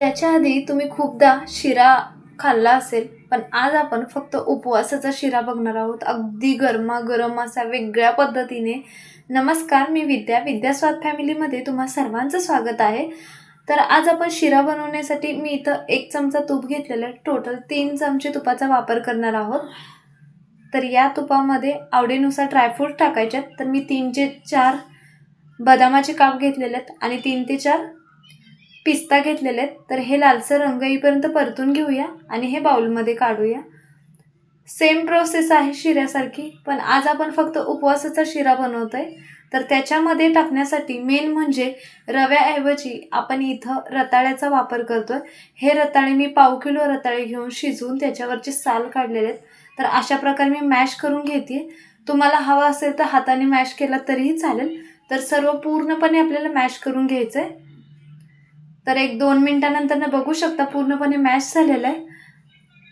त्याच्या आधी तुम्ही खूपदा शिरा खाल्ला असेल पण आज आपण फक्त उपवासाचा शिरा बघणार आहोत. अगदी गरमागरम असा वेगळ्या पद्धतीने. नमस्कार मी विद्या. विद्यास्वाद फॅमिलीमध्ये तुम्हा सर्वांचं स्वागत आहे. तर आज आपण शिरा बनवण्यासाठी मी इथं एक चमचा तूप घेतलेलं आहे. टोटल तीन चमचे तुपाचा वापर करणार आहोत. तर या तुपामध्ये आवडीनुसार ड्रायफ्रूट टाकायच्यात तर मी तीनचे चार बदामाचे काप घेतलेले आहेत आणि तीन ते चार पिस्ता घेतलेले आहेत. तर हे लालसर रंग येईपर्यंत परतून घेऊया आणि हे बाउलमध्ये काढूया. सेम प्रोसेस आहे शिऱ्यासारखी पण आज आपण फक्त उपवासाचा शिरा बनवतो आहे तर त्याच्यामध्ये टाकण्यासाठी मेन म्हणजे रव्याऐवजी आपण इथं रताळ्याचा वापर करतोय. हे रताळे मी पाव किलो रताळे घेऊन शिजवून त्याच्यावरचे साल काढलेले आहेत. तर अशा प्रकारे मी मॅश करून घेते. तुम्हाला हवा असेल तर हाताने मॅश केला तरीही चालेल. तर सर्व पूर्णपणे आपल्याला मॅश करून घ्यायचं आहे तर एक दोन मिनटानंतर ना बघू शकता पूर्णपणे मॅश झालेलं आहे.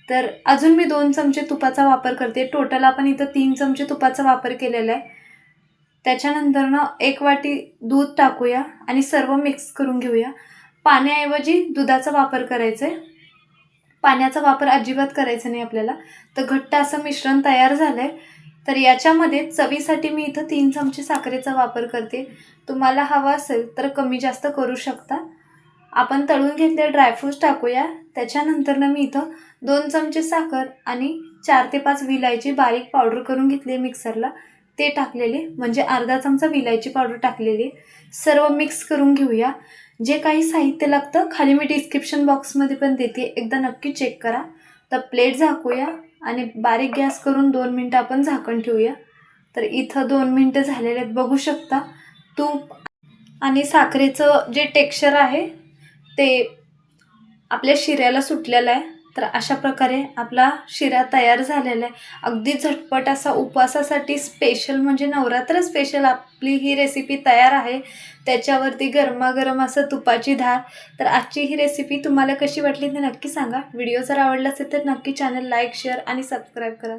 तर अजून मी दोन चमचे तुपाचा वापर करते. टोटल आपण इथं तीन चमचे तुपाचा वापर केलेला आहे. त्याच्यानंतर ना एक वाटी दूध टाकूया आणि सर्व मिक्स करून घेऊया. पाण्याऐवजी दुधाचा वापर करायचा आहे. पाण्याचा वापर अजिबात करायचा नाही आपल्याला. तर घट्ट असं मिश्रण तयार झालं आहे तर याच्यामध्ये चवीसाठी मी इथं तीन चमचे साखरेचा वापर करते. तुम्हाला हवा असेल तर कमी जास्त करू शकता. आपण तळून घेतले ड्रायफ्रूट्स टाकूया. त्याच्यानंतरनं मी इथं दोन चमचे साखर आणि चार ते पाच विलायची बारीक पावडर करून घेतली मिक्सरला ते टाकलेले म्हणजे अर्धा चमचा विलायची पावडर टाकलेली सर्व मिक्स करून घेऊया. जे काही साहित्य लागतं खाली मी डिस्क्रिप्शन बॉक्समध्ये पण देते. एकदा नक्की चेक करा. तर प्लेट झाकूया आणि बारीक गॅस करून दोन मिनटं आपण झाकण ठेवूया. तर इथं दोन मिनटं झालेले आहेत. बघू शकता तूप आणि साखरेचं जे टेक्स्चर आहे ते आपल्या शिऱ्याला सुटलेलं आहे. तर अशा प्रकारे आपला शिरा तयार झालेला आहे. अगदी झटपट असा उपवासासाठी स्पेशल म्हणजे नवरात्र स्पेशल आपली ही रेसिपी तयार आहे. त्याच्यावरती गरमागरम असं तुपाची धार. तर आजची ही रेसिपी तुम्हाला कशी वाटली ते नक्की सांगा. व्हिडिओ जर आवडला असेल तर नक्की चॅनल लाईक शेअर आणि सबस्क्राईब करा.